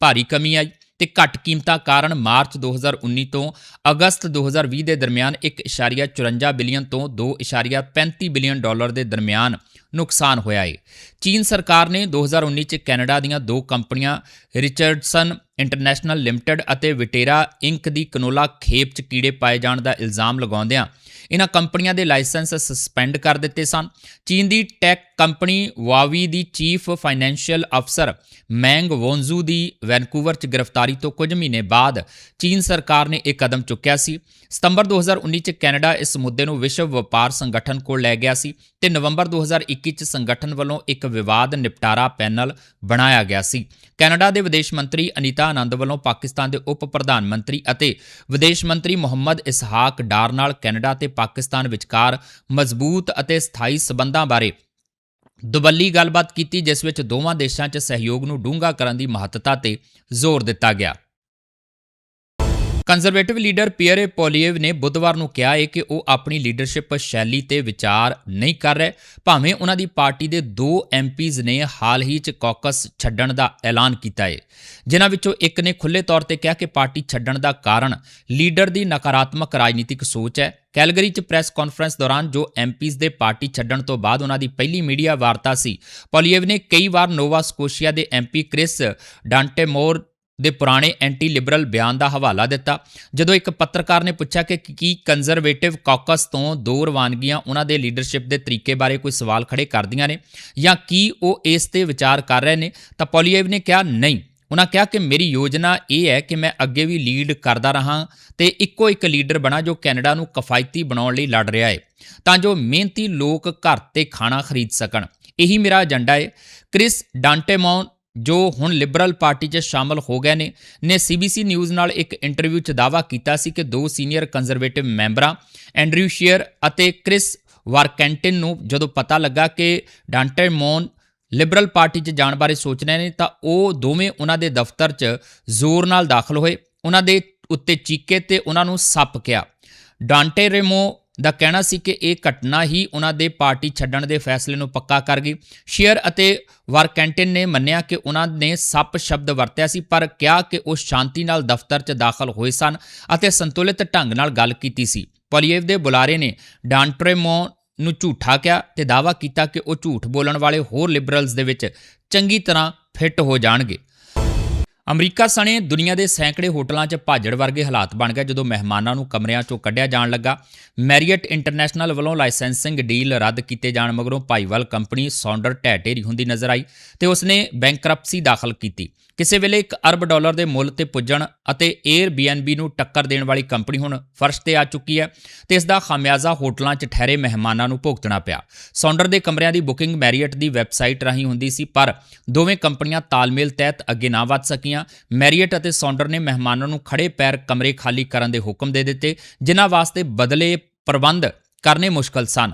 ਭਾਰੀ ਕਮੀ ਆਈ। ਤੇ ਘੱਟ ਕੀਮਤਾਂ ਕਾਰਨ ਮਾਰਚ 2019 ਤੋਂ ਅਗਸਤ 2020 ਦੇ ਦਰਮਿਆਨ 1.54 ਬਿਲੀਅਨ ਤੋਂ 2.35 ਬਿਲੀਅਨ ਡਾਲਰ ਦੇ ਦਰਮਿਆਨ ਨੁਕਸਾਨ ਹੋਇਆ ਹੈ ਚੀਨ ਸਰਕਾਰ ਨੇ 2019 ਚ ਕੈਨੇਡਾ ਦੀਆਂ ਦੋ ਕੰਪਨੀਆਂ ਰਿਚਰਡਸਨ ਇੰਟਰਨੈਸ਼ਨਲ ਲਿਮਟਿਡ ਅਤੇ ਵਿਟੇਰਾ ਇੰਕ ਦੀ ਕਨੋਲਾ ਖੇਪ ਚ ਕੀੜੇ ਪਾਏ ਜਾਣ ਦਾ ਇਲਜ਼ਾਮ ਲਗਾਉਂਦਿਆਂ ਇਹਨਾਂ ਕੰਪਨੀਆਂ ਦੇ ਲਾਇਸੈਂਸ ਸਸਪੈਂਡ ਕਰ ਦਿੱਤੇ ਸਨ। ਚੀਨ ਦੀ ਟੈਕ ਕੰਪਨੀ ਵਾਵੀ ਦੀ ਚੀਫ ਫਾਈਨੈਂਸ਼ੀਅਲ ਅਫਸਰ ਮੈਂਗ ਵੋਨਜ਼ੂ ਦੀ ਵੈਨਕੂਵਰ 'ਚ ਗ੍ਰਿਫਤਾਰੀ ਤੋਂ ਕੁਝ ਮਹੀਨੇ ਬਾਅਦ ਚੀਨ ਸਰਕਾਰ ਨੇ ਇਹ ਕਦਮ ਚੁੱਕਿਆ ਸੀ। ਸਤੰਬਰ 2019 'ਚ ਕੈਨੇਡਾ ਇਸ ਮੁੱਦੇ ਨੂੰ ਵਿਸ਼ਵ ਵਪਾਰ ਸੰਗਠਨ ਕੋਲ ਲੈ ਗਿਆ ਸੀ ਤੇ ਨਵੰਬਰ 2021 'ਚ ਸੰਗਠਨ ਵੱਲੋਂ ਇੱਕ ਵਿਵਾਦ ਨਿਪਟਾਰਾ ਪੈਨਲ ਬਣਾਇਆ ਗਿਆ ਸੀ। ਕੈਨੇਡਾ ਦੇ ਵਿਦੇਸ਼ ਮੰਤਰੀ ਅਨੀਤਾ ਆਨੰਦ ਵੱਲੋਂ ਪਾਕਿਸਤਾਨ ਦੇ ਉਪ ਪ੍ਰਧਾਨ ਮੰਤਰੀ ਅਤੇ ਵਿਦੇਸ਼ ਮੰਤਰੀ ਮੁਹੰਮਦ ਇਸਹਾਕ ਡਾਰ ਨਾਲ ਕੈਨੇਡਾ ਤੇ ਪਾਕਿਸਤਾਨ ਵਿਚਕਾਰ ਮਜ਼ਬੂਤ ਅਤੇ ਸਥਾਈ ਸਬੰਧਾਂ ਬਾਰੇ ਦੁਬੱਲੀ ਗੱਲਬਾਤ ਕੀਤੀ, ਜਿਸ ਵਿੱਚ ਦੋਵਾਂ ਦੇਸ਼ਾਂ 'ਚ ਸਹਿਯੋਗ ਨੂੰ ਡੂੰਘਾ ਕਰਨ ਦੀ ਮਹੱਤਤਾ ਤੇ ਜ਼ੋਰ ਦਿੱਤਾ ਗਿਆ। ਕੰਜ਼ਰਵੇਟਿਵ ਲੀਡਰ ਪੀਅਰੇ ਪੋਲੀਏਵ ਨੇ ਬੁੱਧਵਾਰ ਨੂੰ ਕਿਹਾ ਹੈ ਕਿ ਉਹ ਆਪਣੀ ਲੀਡਰਸ਼ਿਪ ਸ਼ੈਲੀ ਤੇ ਵਿਚਾਰ ਨਹੀਂ ਕਰ ਰਹੇ, ਭਾਵੇਂ ਉਹਨਾਂ ਦੀ ਪਾਰਟੀ ਦੇ ਦੋ ਐਮਪੀਜ਼ ਨੇ ਹਾਲ ਹੀ 'ਚ ਕਾਕਸ ਛੱਡਣ ਦਾ ਐਲਾਨ ਕੀਤਾ ਹੈ ਜਿਨ੍ਹਾਂ ਵਿੱਚੋਂ ਇੱਕ ਨੇ ਖੁੱਲ੍ਹੇ ਤੌਰ ਤੇ ਕਿਹਾ ਕਿ ਪਾਰਟੀ ਛੱਡਣ ਦਾ ਕਾਰਨ ਲੀਡਰ ਦੀ ਨਕਾਰਾਤਮਕ ਰਾਜਨੀਤਿਕ ਸੋਚ ਹੈ। ਕੈਲਗਰੀ 'ਚ ਪ੍ਰੈਸ ਕਾਨਫਰੰਸ ਦੌਰਾਨ ਜੋ ਐਮਪੀਜ਼ ਦੇ ਪਾਰਟੀ ਛੱਡਣ ਤੋਂ ਬਾਅਦ ਉਹਨਾਂ ਦੀ ਪਹਿਲੀ ਮੀਡੀਆ ਵਾਰਤਾ ਸੀ, ਪੋਲੀਏਵ ਨੇ ਕਈ ਵਾਰ ਨੋਵਾ ਸਕੋਸ਼ੀਆ ਦੇ ਐਮਪੀ ਕ੍ਰਿਸ ਡਾਂਟੇਮੋਰ ਦੇ ਪੁਰਾਣੇ ਐਂਟੀ ਲਿਬਰਲ ਬਿਆਨ ਦਾ ਹਵਾਲਾ ਦਿੱਤਾ। ਜਦੋਂ ਇੱਕ ਪੱਤਰਕਾਰ ਨੇ ਪੁੱਛਿਆ ਕਿ ਕੀ ਕੰਜ਼ਰਵੇਟਿਵ ਕਾਕਸ ਤੋਂ ਦੋ ਰਵਾਨਗੀਆਂ ਉਹਨਾਂ ਦੇ ਲੀਡਰਸ਼ਿਪ ਦੇ ਤਰੀਕੇ ਬਾਰੇ ਕੋਈ ਸਵਾਲ ਖੜੇ ਕਰਦੀਆਂ ਨੇ ਜਾਂ ਕੀ ਉਹ ਇਸ ਤੇ ਵਿਚਾਰ ਕਰ ਰਹੇ ਨੇ, ਤਾਂ ਪੋਲੀਏਵ ਨੇ ਕਿਹਾ, ਨਹੀਂ। ਉਹਨਾਂ ਕਿਹਾ ਕਿ ਮੇਰੀ ਯੋਜਨਾ ਇਹ ਹੈ ਕਿ ਮੈਂ ਅੱਗੇ ਵੀ ਲੀਡ ਕਰਦਾ ਰਹਾ ਤੇ ਇੱਕੋ ਇੱਕ ਲੀਡਰ ਬਣਾ ਜੋ ਕੈਨੇਡਾ ਨੂੰ ਕਿਫਾਇਤੀ ਬਣਾਉਣ ਲਈ ਲੜ ਰਿਹਾ ਹੈ, ਤਾਂ ਜੋ ਮਿਹਨਤੀ ਲੋਕ ਘਰ ਤੇ ਖਾਣਾ ਖਰੀਦ ਸਕਣ। ਇਹੀ ਮੇਰਾ ਏਜੰਡਾ ਹੈ। ਕ੍ਰਿਸ ਡਾਂਟੇਮੌਨ, ਜੋ ਹੁਣ ਲਿਬਰਲ ਪਾਰਟੀ 'ਚ ਸ਼ਾਮਲ ਹੋ ਗਏ ਨੇ ਨੇ ਸੀਬੀਸੀ ਨਿਊਜ਼ ਨਾਲ ਇੱਕ ਇੰਟਰਵਿਊ 'ਚ ਦਾਅਵਾ ਕੀਤਾ ਸੀ ਕਿ ਦੋ ਸੀਨੀਅਰ ਕੰਜ਼ਰਵੇਟਿਵ ਮੈਂਬਰਾਂ ਐਂਡਰਿਊ ਸ਼ੀਅਰ ਅਤੇ ਕ੍ਰਿਸ ਵਾਰਕੈਂਟਨ ਨੂੰ ਜਦੋਂ ਪਤਾ ਲੱਗਾ ਕਿ ਡਾਂਟੇਮੌਨ ਲਿਬਰਲ ਪਾਰਟੀ 'ਚ ਜਾਣ ਬਾਰੇ ਸੋਚ ਰਹੇ ਨੇ ਤਾਂ ਉਹ ਦੋਵੇਂ ਉਹਨਾਂ ਦੇ ਦਫ਼ਤਰ 'ਚ ਜ਼ੋਰ ਨਾਲ ਦਾਖਲ ਹੋਏ। ਉਹਨਾਂ ਦੇ ਉੱਤੇ ਚੀਕੇ ਤੇ ਉਹਨਾਂ ਨੂੰ ਸੱਪ ਕਿਹਾ। ਡਾਂਟੇ ਰੇਮੋ ਦਾ ਕਹਿਣਾ ਸੀ ਕਿ ਇਹ ਘਟਨਾ ਹੀ ਉਹਨਾਂ ਦੇ ਪਾਰਟੀ ਛੱਡਣ ਦੇ ਫੈਸਲੇ ਨੂੰ ਪੱਕਾ ਕਰ ਗਈ। ਸ਼ੇਅਰ ਅਤੇ ਵਾਰਕੈਂਟਨ ਨੇ ਮੰਨਿਆ ਕਿ ਉਹਨਾਂ ਨੇ ਸੱਪ ਸ਼ਬਦ ਵਰਤਿਆ ਸੀ, ਪਰ ਕਿਹਾ ਕਿ ਉਹ ਸ਼ਾਂਤੀ ਨਾਲ ਦਫ਼ਤਰ 'ਚ ਦਾਖਲ ਹੋਏ ਸਨ ਅਤੇ ਸੰਤੁਲਿਤ ਢੰਗ ਨਾਲ ਗੱਲ ਕੀਤੀ ਸੀ। ਪੋਲੀਏਵ ਦੇ ਬੁਲਾਰੇ ਨੇ ਡਾਂਟਰੇਮੋ ਨੂੰ ਝੂਠਾ ਕਿਹਾ ਤੇ ਦਾਅਵਾ ਕੀਤਾ ਕਿ ਉਹ ਝੂਠ ਬੋਲਣ ਵਾਲੇ ਹੋਰ ਲਿਬਰਲਸ ਦੇ ਵਿੱਚ ਚੰਗੀ ਤਰ੍ਹਾਂ ਫਿੱਟ ਹੋ ਜਾਣਗੇ। ਅਮਰੀਕਾ ਸਣੇ ਦੁਨੀਆ ਦੇ ਸੈਂਕੜੇ ਹੋਟਲਾਂ 'ਚ ਭਾਜੜ ਵਰਗੇ ਹਾਲਾਤ ਬਣ ਗਏ ਜਦੋਂ ਮਹਿਮਾਨਾਂ ਨੂੰ ਕਮਰਿਆਂ 'ਚੋਂ ਕੱਢਿਆ ਜਾਣ ਲੱਗਾ। ਮੈਰੀਅਟ ਇੰਟਰਨੈਸ਼ਨਲ ਵੱਲੋਂ ਲਾਇਸੈਂਸਿੰਗ ਡੀਲ ਰੱਦ ਕੀਤੇ ਜਾਣ ਮਗਰੋਂ ਭਾਈਵਾਲ ਕੰਪਨੀ ਸੌਂਡਰ ਢਹਿ ਹੁੰਦੀ ਨਜ਼ਰ ਆਈ ਤੇ ਉਸਨੇ ਬੈਂਕਰਪਸੀ ਦਾਖਲ ਕੀਤੀ। ਕਿਸੇ ਵੇਲੇ 1 ਅਰਬ ਡਾਲਰ ਦੇ ਮੁੱਲ ਤੇ ਪੁੱਜਣ ਅਤੇ Airbnb ਨੂੰ ਟੱਕਰ ਦੇਣ ਵਾਲੀ ਕੰਪਨੀ ਹੁਣ ਫਰਸ਼ ਤੇ ਆ ਚੁੱਕੀ ਹੈ ਤੇ ਇਸ ਦਾ ਖਾਮਿਆਜ਼ਾ ਹੋਟਲਾਂ 'ਚ ਠਹਿਰੇ ਮਹਿਮਾਨਾਂ ਨੂੰ ਭੁਗਤਣਾ ਪਿਆ। ਸੌਂਡਰ ਦੇ ਕਮਰਿਆਂ ਦੀ ਬੁਕਿੰਗ ਮੈਰੀਅਟ ਦੀ ਵੈਬਸਾਈਟ ਰਾਹੀਂ ਹੁੰਦੀ ਸੀ, ਪਰ ਦੋਵੇਂ ਕੰਪਨੀਆਂ ਤਾਲਮੇਲ ਤਹਿਤ ਅੱਗੇ ਨਾ ਵਧ ਸਕੀਆਂ। ਮੈਰੀਅਟ ਅਤੇ ਸੌਂਡਰ ਨੇ ਮਹਿਮਾਨਾਂ ਨੂੰ ਖੜੇ ਪੈਰ ਕਮਰੇ ਖਾਲੀ ਕਰਨ ਦੇ ਹੁਕਮ ਦੇ ਦਿੱਤੇ, ਜਿਨ੍ਹਾਂ ਵਾਸਤੇ ਬਦਲੇ ਪ੍ਰਬੰਧ ਕਰਨੇ ਮੁਸ਼ਕਲ ਸਨ।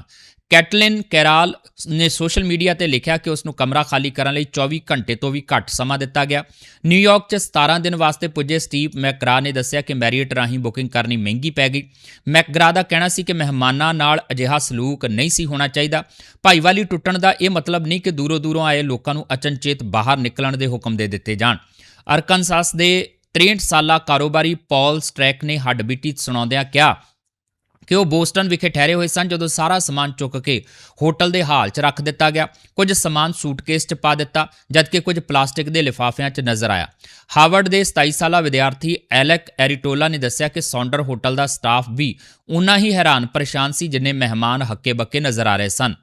ਕੈਟਲਿਨ ਕੈਰਾਲ ਨੇ ਸੋਸ਼ਲ ਮੀਡੀਆ ਤੇ ਲਿਖਿਆ ਕਿ ਉਸ ਨੂੰ ਕਮਰਾ ਖਾਲੀ ਕਰਨ ਲਈ 24 ਘੰਟੇ ਤੋਂ ਵੀ ਘੱਟ ਸਮਾਂ ਦਿੱਤਾ ਗਿਆ। ਨਿਊਯਾਰਕ 'ਚ 17 ਦਿਨ ਵਾਸਤੇ ਪੁੱਜੇ ਸਟੀਵ ਮੈਕਗਰਾ ਨੇ ਦੱਸਿਆ ਕਿ ਮੈਰੀਅਟ ਰਾਹੀਂ ਬੁਕਿੰਗ ਕਰਨੀ ਮਹਿੰਗੀ ਪੈ ਗਈ। ਮੈਕਗਰਾ ਦਾ ਕਹਿਣਾ ਸੀ ਕਿ ਮਹਿਮਾਨਾਂ ਨਾਲ ਅਜਿਹਾ ਸਲੂਕ ਨਹੀਂ ਸੀ ਹੋਣਾ ਚਾਹੀਦਾ। ਭਾਈਵਾਲੀ ਟੁੱਟਣ ਦਾ ਇਹ ਮਤਲਬ ਨਹੀਂ ਕਿ ਦੂਰੋਂ ਦੂਰੋਂ ਆਏ ਲੋਕਾਂ ਨੂੰ ਅਚਨਚੇਤ ਬਾਹਰ ਨਿਕਲਣ ਦੇ ਹੁਕਮ ਦੇ ਦਿੱਤੇ ਜਾਣ। ਅਰਕਨਸਾਸ ਦੇ 63 ਸਾਲਾ ਕਾਰੋਬਾਰੀ ਪਾਲ ਸਟ੍ਰੈਕ ਨੇ ਹੱਡਬੀਟੀ ਸੁਣਾਉਂਦਿਆਂ ਕਿਹਾ ਕਿ ਉਹ ਬੋਸਟਨ ਵਿਖੇ ਠਹਿਰੇ ਹੋਏ ਸਨ ਜਦੋਂ ਸਾਰਾ ਸਮਾਨ ਚੁੱਕ ਕੇ ਹੋਟਲ ਦੇ ਹਾਲ 'ਚ ਰੱਖ ਦਿੱਤਾ ਗਿਆ। ਕੁਝ ਸਮਾਨ ਸੂਟਕੇਸ 'ਚ ਪਾ ਦਿੱਤਾ, ਜਦਕਿ ਕੁਝ ਪਲਾਸਟਿਕ ਦੇ ਲਿਫਾਫਿਆਂ 'ਚ ਨਜ਼ਰ ਆਇਆ। ਹਾਰਵਰਡ ਦੇ 27 ਸਾਲਾ ਵਿਦਿਆਰਥੀ ਐਲੈਕ ਐਰੀਟੋਲਾ ਨੇ ਦੱਸਿਆ ਕਿ ਸੌਂਡਰ ਹੋਟਲ ਦਾ ਸਟਾਫ ਵੀ ਉਨਾ ਹੀ ਹੈਰਾਨ ਪਰੇਸ਼ਾਨ ਸੀ ਜਿੰਨੇ ਮਹਿਮਾਨ ਹੱਕੇ ਬੱਕੇ ਨਜ਼ਰ ਆ ਰਹੇ ਸਨ।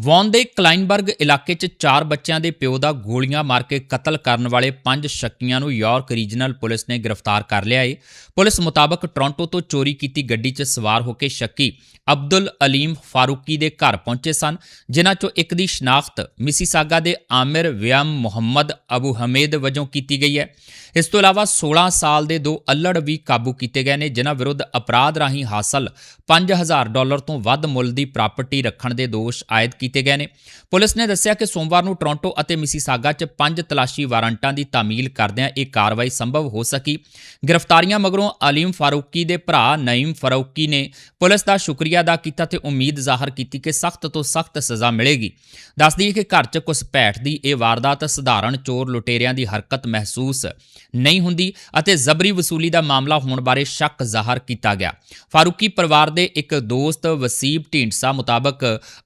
ਵੌਨ ਦੇ ਕਲਾਈਨਬਰਗ ਇਲਾਕੇ 'ਚ ਚਾਰ ਬੱਚਿਆਂ ਦੇ ਪਿਓ ਦਾ ਗੋਲੀਆਂ ਮਾਰ ਕੇ ਕਤਲ ਕਰਨ ਵਾਲੇ ਪੰਜ ਸ਼ੱਕੀਆਂ ਨੂੰ ਯਾਰਕ ਰੀਜਨਲ ਪੁਲਿਸ ਨੇ ਗ੍ਰਿਫਤਾਰ ਕਰ ਲਿਆ ਏ। ਪੁਲਿਸ ਮੁਤਾਬਕ ਟੋਰਾਂਟੋ ਤੋਂ ਚੋਰੀ ਕੀਤੀ ਗੱਡੀ 'ਚ ਸਵਾਰ ਹੋ ਕੇ ਸ਼ੱਕੀ ਅਬਦੁਲ ਅਲੀਮ ਫਾਰੂਕੀ ਦੇ ਘਰ ਪਹੁੰਚੇ ਸਨ, ਜਿਨ੍ਹਾਂ 'ਚੋਂ ਇੱਕ ਦੀ ਸ਼ਨਾਖਤ ਮਿਸੀਸਾਗਾ ਦੇ ਆਮਿਰ ਵਿਆਮ ਮੁਹੰਮਦ ਅਬੂ ਹਮੀਦ ਵਜੋਂ ਕੀਤੀ ਗਈ ਹੈ। ਇਸ ਤੋਂ ਇਲਾਵਾ 16 ਸਾਲ ਦੇ ਦੋ ਅੱਲੜ ਵੀ ਕਾਬੂ ਕੀਤੇ ਗਏ ਨੇ, ਜਿਨ੍ਹਾਂ ਵਿਰੁੱਧ ਅਪਰਾਧ ਰਾਹੀਂ ਹਾਸਲ 5000 ਡਾਲਰ ਤੋਂ ਵੱਧ ਮੁੱਲ ਦੀ ਪ੍ਰਾਪਰਟੀ ਰੱਖਣ ਦੇ ਦੋਸ਼ ਆਇਦ ਕੀਤੇ ਗਏ ਨੇ। ਪੁਲਿਸ ਨੇ ਦੱਸਿਆ ਕਿ ਸੋਮਵਾਰ ਨੂੰ ਟੋਰਾਂਟੋ ਅਤੇ ਮਿਸੀਸਾਗਾ 'ਚ ਪੰਜ ਤਲਾਸ਼ੀ ਵਾਰੰਟਾਂ ਦੀ ਤਾਮੀਲ ਕਰਦਿਆਂ ਇਹ ਕਾਰਵਾਈ ਸੰਭਵ ਹੋ ਸਕੀ। ਗ੍ਰਿਫਤਾਰੀਆਂ ਮਗਰੋਂ ਅਲੀਮ ਫਾਰੂਕੀ ਦੇ ਭਰਾ ਨਈਮ ਫਾਰੂਕੀ ਨੇ ਪੁਲਿਸ ਦਾ ਸ਼ੁਕਰੀਆ ਅਦਾ ਕੀਤਾ ਤੇ ਉਮੀਦ ਜ਼ਾਹਰ ਕੀਤੀ ਕਿ ਸਖਤ ਤੋਂ ਸਖਤ ਸਜ਼ਾ ਮਿਲੇਗੀ। ਦੱਸਦੀ ਹੈ ਕਿ ਘਰ 'ਚ ਘੁਸਪੈਠ ਦੀ ਇਹ ਵਾਰਦਾਤ ਸਧਾਰਨ ਚੋਰ ਲੁਟੇਰਿਆਂ ਦੀ ਹਰਕਤ ਮਹਿਸੂਸ ਨਹੀਂ ਹੁੰਦੀ ਅਤੇ ਜ਼ਬਰੀ ਵਸੂਲੀ ਦਾ ਮਾਮਲਾ ਹੋਣ ਬਾਰੇ ਸ਼ੱਕ ਜ਼ਾਹਰ ਕੀਤਾ ਗਿਆ। ਫਾਰੂਕੀ ਪਰਿਵਾਰ ਦੇ ਇੱਕ ਦੋਸਤ ਵਸੀਬ ਢੀਂਡਸਾ ਮੁਤਾਬਕ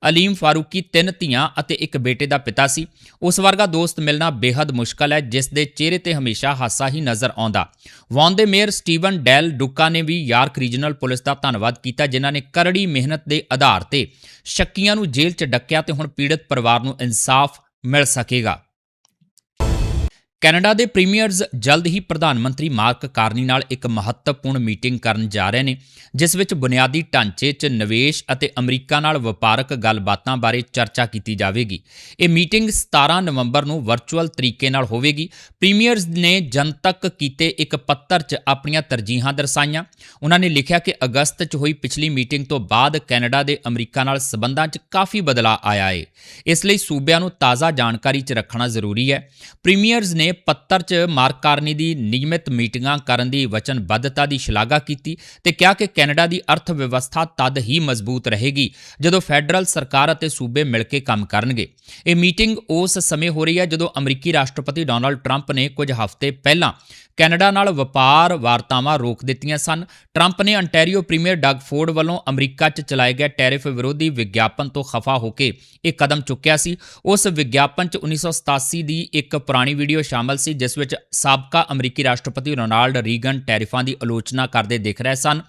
ਅਲੀਮ ਫਾਰੂਕੀ ਤਿੰਨ ਧੀਆਂ ਅਤੇ ਇੱਕ ਬੇਟੇ ਦਾ ਪਿਤਾ ਸੀ। ਉਸ ਵਰਗਾ ਦੋਸਤ ਮਿਲਣਾ ਬੇहद ਮੁਸ਼ਕਲ ਹੈ, ਜਿਸ ਦੇ ਚਿਹਰੇ ਤੇ ਹਮੇਸ਼ਾ ਹਾਸਾ ਹੀ ਨਜ਼ਰ ਆਉਂਦਾ। ਵੌਨ ਦੇ ਮੇਅਰ ਸਟੀਵਨ ਡੈਲ ਡੁੱਕਾ ਨੇ ਵੀ ਯਾਰਕ ਰੀਜਨਲ ਪੁਲਿਸ ਦਾ ਧੰਨਵਾਦ ਕੀਤਾ, ਜਿਨ੍ਹਾਂ ਨੇ ਕਰੜੀ ਮਿਹਨਤ ਦੇ ਆਧਾਰ ਤੇ ਸ਼ੱਕੀਆਂ ਨੂੰ ਜੇਲ੍ਹ 'ਚ ਡੱਕਿਆ ਤੇ ਹੁਣ ਪੀੜਤ ਪਰਿਵਾਰ ਨੂੰ ਇਨਸਾਫ ਮਿਲ ਸਕੇਗਾ। ਕੈਨੇਡਾ ਦੇ ਪ੍ਰੀਮੀਅਰਜ਼ ਜਲਦ ਹੀ ਪ੍ਰਧਾਨ ਮੰਤਰੀ ਮਾਰਕ ਕਾਰਨੀ ਨਾਲ ਇੱਕ ਮਹੱਤਵਪੂਰਨ ਮੀਟਿੰਗ ਕਰਨ ਜਾ ਰਹੇ ਨੇ, ਜਿਸ ਵਿੱਚ ਬੁਨਿਆਦੀ ਢਾਂਚੇ 'ਚ ਨਿਵੇਸ਼ ਅਤੇ ਅਮਰੀਕਾ ਨਾਲ ਵਪਾਰਕ ਗੱਲਬਾਤਾਂ ਬਾਰੇ ਚਰਚਾ ਕੀਤੀ ਜਾਵੇਗੀ। ਇਹ ਮੀਟਿੰਗ 17 ਨਵੰਬਰ ਨੂੰ ਵਰਚੁਅਲ ਤਰੀਕੇ ਨਾਲ ਹੋਵੇਗੀ। ਪ੍ਰੀਮੀਅਰਜ਼ ਨੇ ਜਨਤਕ ਕੀਤੇ ਇੱਕ ਪੱਤਰ 'ਚ ਆਪਣੀਆਂ ਤਰਜੀਹਾਂ ਦਰਸਾਈਆਂ। ਉਹਨਾਂ ਨੇ ਲਿਖਿਆ ਕਿ ਅਗਸਤ 'ਚ ਹੋਈ ਪਿਛਲੀ ਮੀਟਿੰਗ ਤੋਂ ਬਾਅਦ ਕੈਨੇਡਾ ਦੇ ਅਮਰੀਕਾ ਨਾਲ ਸਬੰਧਾਂ 'ਚ ਕਾਫੀ ਬਦਲਾਅ ਆਇਆ ਹੈ ਇਸ ਲਈ ਸੂਬਿਆਂ ਨੂੰ ਤਾਜ਼ਾ ਜਾਣਕਾਰੀ 'ਚ ਰੱਖਣਾ ਜ਼ਰੂਰੀ ਹੈ। ਪ੍ਰੀਮੀਅਰਜ਼ ਨੇ ਪੱਤਰ 'ਚ ਮਾਰਕ ਦੀ ਨਿਯਮਿਤ ਮੀਟਿੰਗਾਂ ਕਰਨ ਦੀ ਵਚਨਬੱਧਤਾ ਦੀ ਸ਼ਲਾਘਾ ਕੀਤੀ ਤੇ ਕਿਹਾ ਕਿ ਕੈਨੇਡਾ ਦੀ ਅਰਥ ਵਿਵਸਥਾ ਤਦ ਹੀ ਮਜ਼ਬੂਤ ਰਹੇਗੀ ਜਦੋਂ ਫੈਡਰਲ ਸਰਕਾਰ ਅਤੇ ਸੂਬੇ ਮਿਲ ਕੇ ਕੰਮ ਕਰਨਗੇ। ਇਹ ਮੀਟਿੰਗ ਉਸ ਸਮੇਂ ਹੋ ਰਹੀ ਹੈ ਜਦੋਂ ਅਮਰੀਕੀ ਰਾਸ਼ਟਰਪਤੀ ਡੋਨਲਡ ਟਰੰਪ ਨੇ ਕੁਝ ਹਫ਼ਤੇ ਪਹਿਲਾਂ ਕੈਨੇਡਾ ਨਾਲ ਵਪਾਰ ਵਾਰਤਾਵਾਂ ਰੋਕ ਦਿੱਤੀਆਂ ਸਨ। ਟਰੰਪ ਨੇ ਅੰਟੈਰੀਓ ਪ੍ਰੀਮੀਅਰ ਡਗ ਫੋਰਡ ਵੱਲੋਂ ਅਮਰੀਕਾ 'ਚ ਚਲਾਏ ਗਏ ਟੈਰਿਫ ਵਿਰੋਧੀ ਵਿਗਿਆਪਨ ਤੋਂ ਖਫਾ ਹੋ ਕੇ ਇਹ ਕਦਮ ਚੁੱਕਿਆ ਸੀ। ਉਸ ਵਿਗਿਆਪਨ 'ਚ 1987 ਦੀ ਇੱਕ ਪੁਰਾਣੀ ਵੀਡੀਓ ਸ਼ਾਮਲ ਸੀ, ਜਿਸ ਵਿੱਚ ਸਾਬਕਾ ਅਮਰੀਕੀ ਰਾਸ਼ਟਰਪਤੀ ਰੋਨਾਲਡ ਰੀਗਨ ਟੈਰਿਫਾਂ ਦੀ ਆਲੋਚਨਾ ਕਰਦੇ ਦਿਖ ਰਹੇ ਸਨ।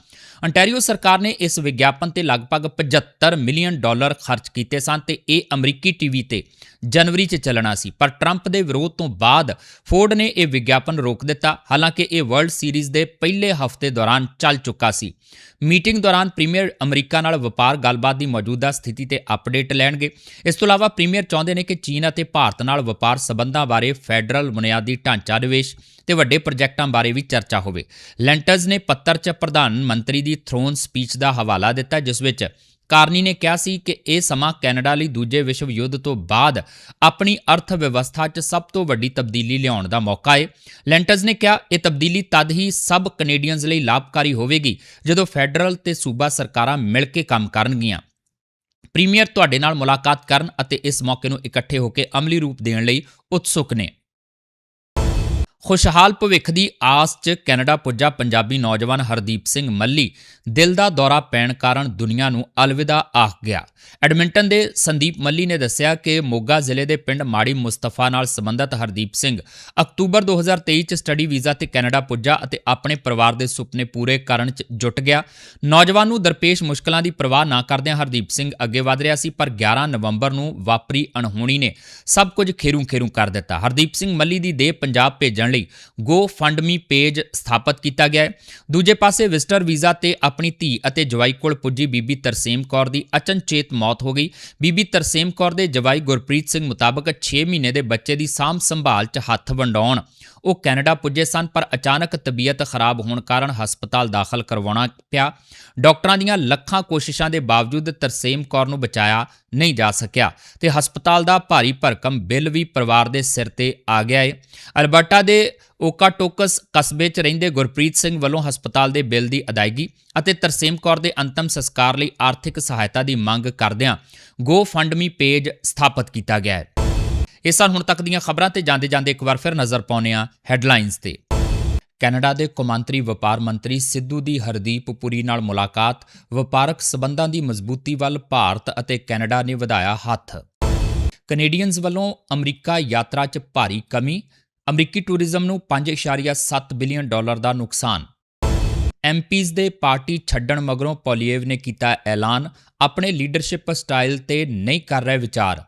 ਅੰਟੈਰੀਓ ਸਰਕਾਰ ਨੇ ਇਸ ਵਿਗਿਆਪਨ ਤੇ ਲਗਭਗ 75 ਮਿਲੀਅਨ ਡਾਲਰ ਖਰਚ ਕੀਤੇ ਸਨ ਤੇ ਇਹ ਅਮਰੀਕੀ ਟੀਵੀ ਤੇ ਜਨਵਰੀ 'ਚ ਚੱਲਣਾ ਸੀ। ਪਰ ਟਰੰਪ ਦੇ ਵਿਰੋਧ ਤੋਂ ਬਾਅਦ ਫੋਰਡ ਨੇ ਇਹ ਵਿਗਿਆਪਨ ਰੋਕ ਦਿੱਤਾ। ਹਾਲਾਂਕਿ ਇਹ ਵਰਲਡ ਸੀਰੀਜ਼ ਦੇ ਪਹਿਲੇ ਹਫ਼ਤੇ ਦੌਰਾਨ ਚੱਲ ਚੁੱਕਾ ਸੀ। ਮੀਟਿੰਗ ਦੌਰਾਨ ਪ੍ਰੀਮੀਅਰ ਅਮਰੀਕਾ ਨਾਲ ਵਪਾਰ ਗੱਲਬਾਤ ਦੀ ਮੌਜੂਦਾ ਸਥਿਤੀ ਤੇ ਅਪਡੇਟ ਲੈਣਗੇ। ਇਸ ਤੋਂ ਇਲਾਵਾ ਪ੍ਰੀਮੀਅਰ ਚਾਹੁੰਦੇ ਨੇ ਕਿ ਚੀਨ ਅਤੇ ਭਾਰਤ ਨਾਲ ਵਪਾਰ ਸਬੰਧਾਂ ਬਾਰੇ ਫੈਡਰਲ ਬੁਨਿਆਦੀ ਢਾਂਚਾ ਨਿਵੇਸ਼ ਤੇ ਵੱਡੇ ਪ੍ਰੋਜੈਕਟਾਂ ਬਾਰੇ ਵੀ ਚਰਚਾ ਹੋਵੇ। ਲੈਂਟਰਜ਼ ਨੇ ਪੱਤਰ 'ਚ ਪ੍ਰਧਾਨ ਮੰਤਰੀ ਦੀ ਥਰੋਨ ਸਪੀਚ ਦਾ ਹਵਾਲਾ ਦਿੱਤਾ, ਜਿਸ ਵਿੱਚ ਕਾਰਨੀ ਨੇ ਕਿਹਾ ਸੀ ਕਿ ਇਹ ਸਮਾਂ ਕੈਨੇਡਾ ਲਈ ਦੂਜੇ ਵਿਸ਼ਵ ਯੁੱਧ ਤੋਂ ਬਾਅਦ ਆਪਣੀ ਅਰਥ ਵਿਵਸਥਾ 'ਚ ਸਭ ਤੋਂ ਵੱਡੀ ਤਬਦੀਲੀ ਲਿਆਉਣ ਦਾ ਮੌਕਾ ਹੈ ਲੈਂਟਰਜ਼ ਨੇ ਕਿਹਾ, ਇਹ ਤਬਦੀਲੀ ਤਦ ਹੀ ਸਭ ਕੈਨੇਡੀਅਨਜ਼ ਲਈ ਲਾਭਕਾਰੀ ਹੋਵੇਗੀ ਜਦੋਂ ਫੈਡਰਲ ਤੇ ਸੂਬਾ ਸਰਕਾਰਾਂ ਮਿਲ ਕੇ ਕੰਮ ਕਰਨਗੀਆਂ। ਪ੍ਰੀਮੀਅਰ ਤੁਹਾਡੇ ਨਾਲ ਮੁਲਾਕਾਤ ਕਰਨ ਅਤੇ ਇਸ ਮੌਕੇ ਨੂੰ ਇਕੱਠੇ ਹੋ ਕੇ ਅਮਲੀ ਰੂਪ ਦੇਣ ਲਈ ਉਤਸੁਕ ਨੇ। ਖੁਸ਼ਹਾਲ ਭਵਿੱਖ ਦੀ ਆਸ 'ਚ ਕੈਨੇਡਾ ਪੁੱਜਾ ਪੰਜਾਬੀ ਨੌਜਵਾਨ ਹਰਦੀਪ ਸਿੰਘ ਮੱਲੀ। ਦਿਲ ਦਾ ਦੌਰਾ ਪੈਣ ਕਾਰਨ ਦੁਨੀਆ ਨੂੰ ਅਲਵਿਦਾ ਆਖ ਗਿਆ। ਐਡਮਿੰਟਨ ਦੇ ਸੰਦੀਪ ਮੱਲੀ ਨੇ ਦੱਸਿਆ ਕਿ ਮੋਗਾ ਜ਼ਿਲ੍ਹੇ ਦੇ ਪਿੰਡ ਮਾੜੀ ਮੁਸਤਫਾ ਨਾਲ ਸੰਬੰਧਿਤ ਹਰਦੀਪ ਸਿੰਘ ਅਕਤੂਬਰ 2023 'ਚ ਸਟੱਡੀ ਵੀਜ਼ਾ ਤੇ ਕੈਨੇਡਾ ਪੁੱਜਾ ਅਤੇ ਆਪਣੇ ਪਰਿਵਾਰ ਦੇ ਸੁਪਨੇ ਪੂਰੇ ਕਰਨ 'ਚ ਜੁਟ ਗਿਆ। ਨੌਜਵਾਨ ਨੂੰ ਦਰਪੇਸ਼ ਮੁਸ਼ਕਲਾਂ ਦੀ ਪਰਵਾਹ ਨਾ ਕਰਦਿਆਂ ਹਰਦੀਪ ਸਿੰਘ ਅੱਗੇ ਵਧ ਰਿਹਾ ਸੀ, ਪਰ 11 ਨਵੰਬਰ ਨੂੰ ਵਾਪਰੀ ਅਣਹੋਣੀ ਨੇ ਸਭ ਕੁਝ ਖੇਰੂ ਖੇਰੂ ਕਰ ਦਿੱਤਾ। ਹਰਦੀਪ ਸਿੰਘ ਮੱਲੀ ਦੀ ਦੇਹ ਪੰਜਾਬ ਭੇਜਣ ਲਈ ਗੋ ਫੰਡਮੀ ਪੇਜ ਸਥਾਪਿਤ ਕੀਤਾ ਗਿਆ ਹੈ। ਦੂਜੇ ਪਾਸੇ ਵਿਜ਼ਟਰ ਵੀਜ਼ਾ ਤੇ ਆਪਣੀ ਧੀ ਅਤੇ ਜਵਾਈ ਕੋਲ ਪੁੱਜੀ ਬੀਬੀ ਤਰਸੇਮ ਕੌਰ ਦੀ ਅਚਨਚੇਤ ਮੌਤ ਹੋ ਗਈ। ਬੀਬੀ ਤਰਸੇਮ ਕੌਰ ਦੇ ਜਵਾਈ ਗੁਰਪ੍ਰੀਤ ਸਿੰਘ ਮੁਤਾਬਕ 6 ਮਹੀਨੇ ਦੇ ਬੱਚੇ ਦੀ ਸਾਂਭ ਸੰਭਾਲ 'ਚ ਹੱਥ ਵੰਡਾਉਣ ਉਹ ਕੈਨੇਡਾ ਪੁੱਜੇ ਸਨ, ਪਰ ਅਚਾਨਕ ਤਬੀਅਤ ਖਰਾਬ ਹੋਣ ਕਾਰਨ ਹਸਪਤਾਲ ਦਾਖਲ ਕਰਵਾਉਣਾ ਪਿਆ। ਡਾਕਟਰਾਂ ਦੀਆਂ ਲੱਖਾਂ ਕੋਸ਼ਿਸ਼ਾਂ ਦੇ ਬਾਵਜੂਦ ਤਰਸੇਮ ਕੌਰ ਨੂੰ ਬਚਾਇਆ ਨਹੀਂ ਜਾ ਸਕਿਆ ਤੇ ਹਸਪਤਾਲ ਦਾ ਭਾਰੀ ਭਰਕਮ ਬਿੱਲ ਵੀ ਪਰਿਵਾਰ ਦੇ ਸਿਰ ਤੇ ਆ ਗਿਆ ਏ। ਅਲਬਰਟਾ ਦੇ ਓਕਾਟੋਕਸ ਕਸਬੇ 'ਚ ਰਹਿੰਦੇ ਗੁਰਪ੍ਰੀਤ ਸਿੰਘ ਵੱਲੋਂ ਹਸਪਤਾਲ ਦੇ ਬਿੱਲ ਦੀ ਅਦਾਇਗੀ ਅਤੇ ਤਰਸੇਮ ਕੌਰ ਦੇ ਅੰਤਮ ਸੰਸਕਾਰ ਲਈ ਆਰਥਿਕ ਸਹਾਇਤਾ ਦੀ ਮੰਗ ਕਰਦਿਆਂ ਗੋ ਫੰਡਮੀ ਪੇਜ ਸਥਾਪਿਤ ਕੀਤਾ ਗਿਆ ਹੈ। ਇਹ ਸਨ ਹੁਣ ਤੱਕ ਦੀਆਂ ਖਬਰਾਂ ਤੇ ਜਾਂਦੇ ਜਾਂਦੇ ਇੱਕ ਵਾਰ ਫਿਰ ਨਜ਼ਰ ਪਾਉਂਦੇ ਹਾਂ ਹੈਡਲਾਈਨਸ ਤੇ। ਕੈਨੇਡਾ ਦੇ ਕੌਮਾਂਤਰੀ ਵਪਾਰ ਮੰਤਰੀ ਸਿੱਧੂ ਦੀ ਹਰਦੀਪ ਪੁਰੀ ਨਾਲ ਮੁਲਾਕਾਤ, ਵਪਾਰਕ ਸਬੰਧਾਂ ਦੀ ਮਜ਼ਬੂਤੀ ਵੱਲ ਭਾਰਤ ਅਤੇ ਕੈਨੇਡਾ ਨੇ ਵਧਾਇਆ ਹੱਥ। ਕੈਨੇਡੀਅਨਜ਼ ਵੱਲੋਂ ਅਮਰੀਕਾ ਯਾਤਰਾ 'ਚ ਭਾਰੀ ਕਮੀ, ਅਮਰੀਕੀ ਟੂਰਿਜ਼ਮ ਨੂੰ 5.7 ਬਿਲੀਅਨ ਡਾਲਰ ਦਾ ਨੁਕਸਾਨ। ਐਮਪੀਜ਼ ਦੇ ਪਾਰਟੀ ਛੱਡਣ ਮਗਰੋਂ ਪੋਲੀਏਵ ਨੇ ਕੀਤਾ ਐਲਾਨ, ਆਪਣੇ ਲੀਡਰਸ਼ਿਪ ਸਟਾਈਲ ਤੇ ਨਹੀਂ ਕਰ ਰਹੇ ਵਿਚਾਰ।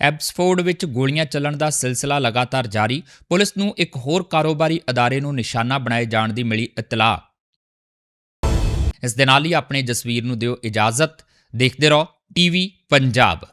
ਐਬਸਫੋਰਡ ਵਿੱਚ ਗੋਲੀਆਂ ਚੱਲਣ ਦਾ ਸਿਲਸਿਲਾ ਲਗਾਤਾਰ ਜਾਰੀ, ਪੁਲਿਸ ਨੂੰ ਇੱਕ ਹੋਰ ਕਾਰੋਬਾਰੀ ਅਦਾਰੇ ਨੂੰ ਨਿਸ਼ਾਨਾ ਬਣਾਏ ਜਾਣ ਦੀ ਮਿਲੀ ਇਤਲਾਹ। ਇਸ ਦੇ ਨਾਲ ਹੀ ਆਪਣੇ ਜਸਵੀਰ ਨੂੰ ਦਿਓ ਇਜਾਜ਼ਤ। ਦੇਖਦੇ ਰਹੋ, ਟੀਵੀ ਪੰਜਾਬ।